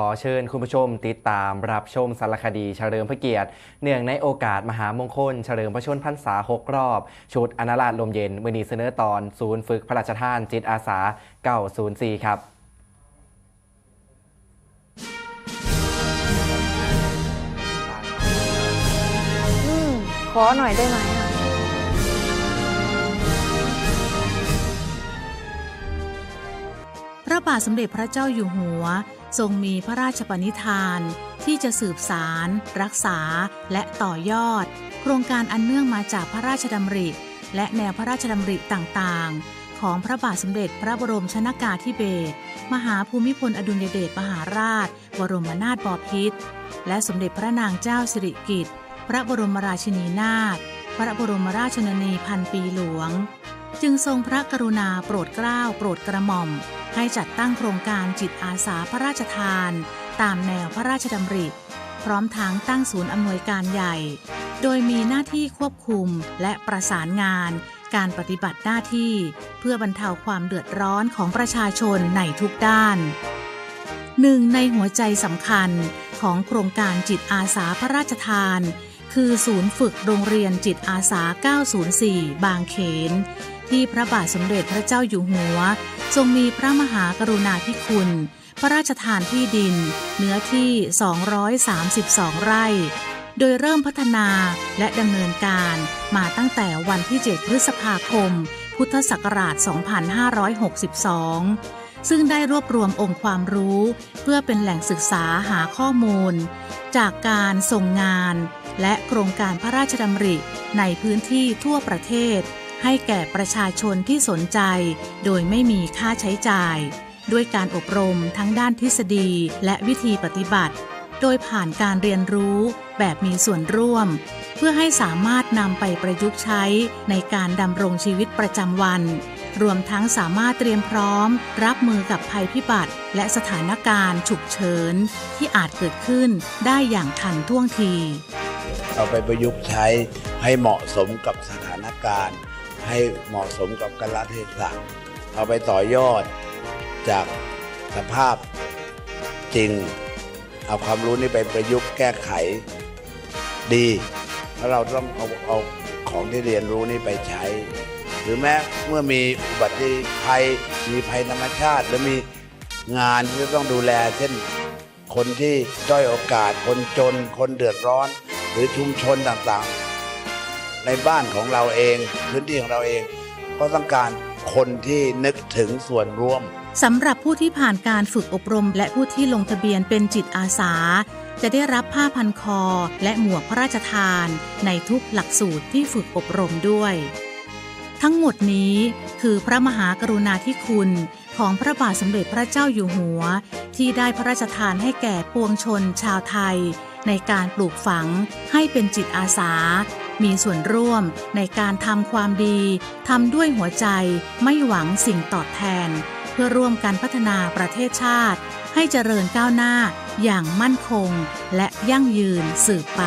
ขอเชิญคุณผู้ชมติดตามรับชมสารคดีเฉลิมพระเกียรติ เนื่องในโอกาสมหามงคลเฉลิมพระชนมพรรษา 6 รอบ ชุดอนาราชลมเย็นมือนีเสนอตอน ศูนย์ฝึกพระราชทานจิตอาสา 904 ครับอืมขอหน่อยได้ไหม ระบาทสมเด็จพระเจ้าอยู่หัว ทรงมีพระราชปณิธาน ที่จะสืบสาร รักษา และต่อยอด โครงการอันเนื่องมาจากพระราชดำริ และแนวพระราชดำริต่างๆ ของพระบาทสมเด็จพระบรมชนากาธิเบศรมหาภูมิพลอดุลยเดชมหาราช บรมนาถบพิตรและสมเด็จพระนางเจ้าสิริกิติ์พระบรมราชินีนาถพระบรมราชชนนีพันปีหลวง จึงทรงพระกรุณาโปรดเกล้าโปรดกระหม่อม ให้จัดตั้งโครงการจิตอาสาพระราชทาน ตามแนวพระราชดำริ พร้อมทั้งตั้งศูนย์อำนวยการใหญ่ โดยมีหน้าที่ควบคุมและประสานงาน การปฏิบัติหน้าที่ เพื่อบรรเทาความเดือดร้อนของประชาชนในทุกด้านหนึ่งในหัวใจสำคัญของโครงการจิตอาสาพระราชทาน คือศูนย์ฝึกโรงเรียนจิตอาสา 904 บางเขน ที่พระบาทสมเด็จพระเจ้าอยู่หัว ทรงมีพระมหากรุณาธิคุณ พระราชทานที่ดิน เนื้อที่ 232 ไร่ โดยเริ่มพัฒนาและดำเนินการมาตั้งแต่วันที่ 7 พฤษภาคม พุทธศักราช 2562 ซึ่งได้รวบรวมองค์ความรู้ เพื่อเป็นแหล่งศึกษาหาข้อมูล จากการส่งงาน และโครงการพระราชดำริในพื้นที่ทั่วประเทศ ให้แก่ประชาชนที่สนใจ โดยไม่มีค่าใช้จ่าย ด้วยการอบรมทั้งด้านทฤษฎีและวิธีปฏิบัติ โดยผ่านการเรียนรู้แบบมีส่วนร่วม เพื่อให้สามารถนำไปประยุกต์ใช้ในการดำรงชีวิตประจำวัน รวมทั้งสามารถเตรียมพร้อม รับมือกับภัยพิบัติ และสถานการณ์ฉุกเฉินที่อาจเกิดขึ้นได้อย่างทันท่วงที เอาไปประยุกต์ใช้ให้เหมาะสมกับสถานการณ์ ให้เหมาะสมกับกาลเทศะเอาไปต่อยอดจากสภาพจริง เอาความรู้นี้ไปประยุกต์แก้ไขดีแล้วเราต้องเอาเอาของที่เรียนรู้นี้ไปใช้ หรือแม้เมื่อมีอุบัติภัยมีภัยธรรมชาติ หรือมีงานที่จะต้องดูแล เช่นคนที่ด้อยโอกาส คนจน คนเดือดร้อน หรือชุมชนต่างๆ ในบ้านของเราเองพื้นที่ของเราเอง ก็ต้องการคนที่นึกถึงส่วนร่วมสำหรับผู้ที่ผ่านการฝึกอบรม และผู้ที่ลงทะเบียนเป็นจิตอาสา จะได้รับผ้าพันคอ และหมวกพระราชทาน ในทุกหลักสูตรที่ฝึกอบรมด้วย ทั้งหมดนี้คือพระมหากรุณาธิคุณของพระบาทสมเด็จพระเจ้าอยู่หัว ที่ได้พระราชทานให้แก่ปวงชนชาวไทย ในการปลูกฝังให้เป็นจิตอาสา มีส่วนร่วมในการทำความดีทำด้วยหัวใจไม่หวังสิ่งตอบแทน เพื่อร่วมกันพัฒนาประเทศชาติ ให้เจริญก้าวหน้าอย่างมั่นคงและยั่งยืนสืบไป